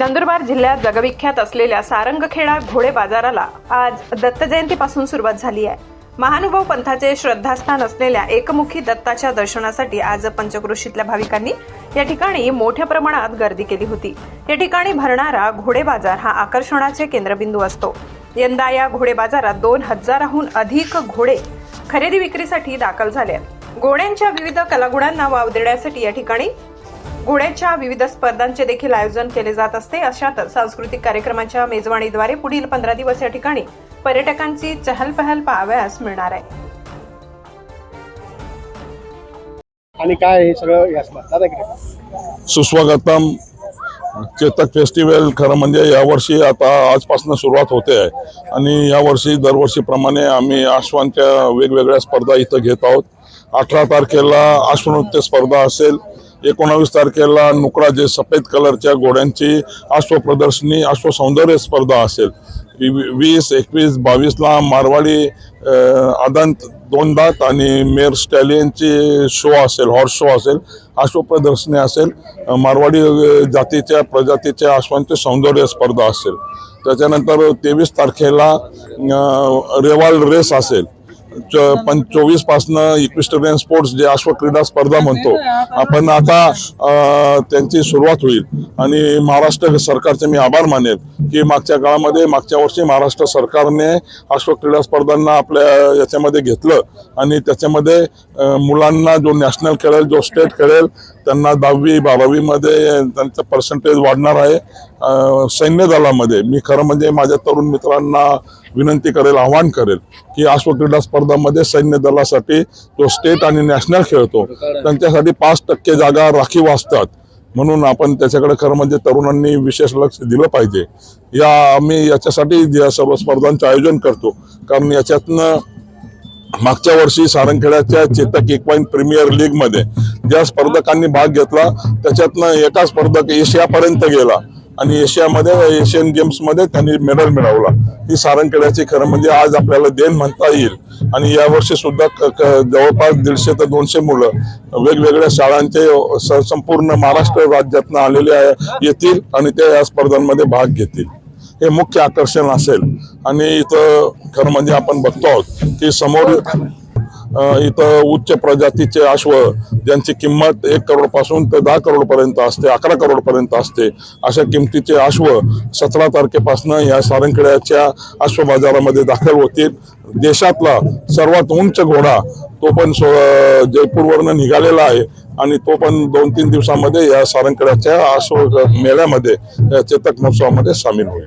नंदुरबार जिल्ह्यात जगविख्यात असलेल्या सारंगखेडा घोडे बाजाराला आज दत्त जयंतीपासून सुरुवात झाली आहे. महानुभाव पंथाचे श्रद्धास्थान असलेल्या एकमुखी दत्ताच्या दर्शनासाठी आज पंचक्रोशीतल्या भाविकांनी या ठिकाणी मोठ्या प्रमाणात गर्दी केली होती. या ठिकाणी भरणारा घोडे बाजार हा आकर्षणाचे केंद्रबिंदू असतो. यंदा या घोडे बाजारात दोन हजाराहून अधिक घोडे खरेदी विक्रीसाठी दाखल झाले आहेत. घोड्यांच्या विविध कलागुणांना वाव देण्यासाठी या ठिकाणी घोड्याच्या विविध स्पर्धांचे देखील आयोजन केले जात असते. अशातच सांस्कृतिक कार्यक्रमाच्या मेजवानीद्वारे पुढील पंधरा दिवस या ठिकाणी पर्यटकांची चहलपहल पाहावयास मिळणार आहे. आणि काय हे सगळं सुस्वागतम चेतक फेस्टिवल खरं म्हणजे यावर्षी आता आजपासून सुरुवात होते आहे. आणि यावर्षी दरवर्षीप्रमाणे आम्ही आश्वांच्या वेगवेगळ्या स्पर्धा इथं घेत आहोत. अठरा तारखेला अश्वनृत्य स्पर्धा असेल. एकोणावीस तारखेला नुकडा जे सफेद कलरच्या घोड्यांची अश्व प्रदर्शनी अश्व सौंदर्य स्पर्धा असेल. वी- वीस एकवीस बावीसला मारवाडी आदंत दोन दात आणि मेर स्टॅलियनची शो असेल हॉर्स शो असेल अश्वप्रदर्शनी असेल. मारवाडी जातीच्या प्रजातीच्या अश्वांची सौंदर्य स्पर्धा असेल. त्याच्यानंतर तेवीस तारखेला रेवाल रेस असेल. च पण चोवीस पासनं इक्विस्टरियन स्पोर्ट्स जे अश्व क्रीडा स्पर्धा म्हणतो आपण आता त्यांची सुरुवात होईल. आणि महाराष्ट्र सरकारचे मी आभार मानेल की मागच्या काळामध्ये मागच्या वर्षी महाराष्ट्र सरकारने अश्व क्रीडा स्पर्धांना आपल्या याच्यामध्ये घेतलं. आणि त्याच्यामध्ये मुलांना जो नॅशनल खेळेल जो स्टेट खेळेल त्यांना दहावी बारावीमध्ये त्यांचं पर्सेंटेज वाढणार आहे. सैन्य दलामध्ये मी खरं म्हणजे माझ्या तरुण मित्रांना विनंती करेल आवाहन करेल की अश्व क्रीडा स्पर्धामध्ये सैन्य दलासाठी तो स्टेट आणि नॅशनल खेळतो. त्यांच्यासाठी पाच टक्के जागा राखीव असतात. म्हणून आपण त्याच्याकडे खरं म्हणजे तरुणांनी विशेष लक्ष दिलं पाहिजे. या आम्ही याच्यासाठी या सर्व स्पर्धांचं आयोजन करतो. कारण याच्यातनं मागच्या वर्षी सारंगखेड्याच्या चेतक एक पॉईंट प्रीमियर लीगमध्ये ज्या स्पर्धकांनी भाग घेतला त्याच्यातनं एका स्पर्धक एशियापर्यंत गेला. आणि एशियामध्ये एशियन गेम्समध्ये त्यांनी मेडल मिळवला. ही सारंगखेड्याची खरं म्हणजे आज आपल्याला देण म्हणता येईल. आणि यावर्षी सुद्धा क- जवळपास दीडशे ते दोनशे मुलं वेगवेगळ्या शाळांचे स- संपूर्ण महाराष्ट्र राज्यातनं आलेले आहे- येतील आणि ते या स्पर्धांमध्ये भाग घेतील. हे मुख्य आकर्षण असेल. आणि इथं खरं म्हणजे आपण बघतो आहोत की समोर इथं उच्च प्रजातीचे अश्व ज्यांची किंमत एक करोडपासून ते दहा करोडपर्यंत असते अकरा करोडपर्यंत असते अशा किमतीचे अश्व सतरा तारखेपासून या सारंगखेड्याच्या अश्व बाजारामध्ये दाखल होतील. देशातला सर्वात उंच घोडा तो पण सो- जयपूरवरनं निघालेला आहे आणि तो पण दोन तीन दिवसामध्ये या सारंगखेड्याच्या अश्व मेळ्यामध्ये या चेतक महोत्सवामध्ये सामील होईल.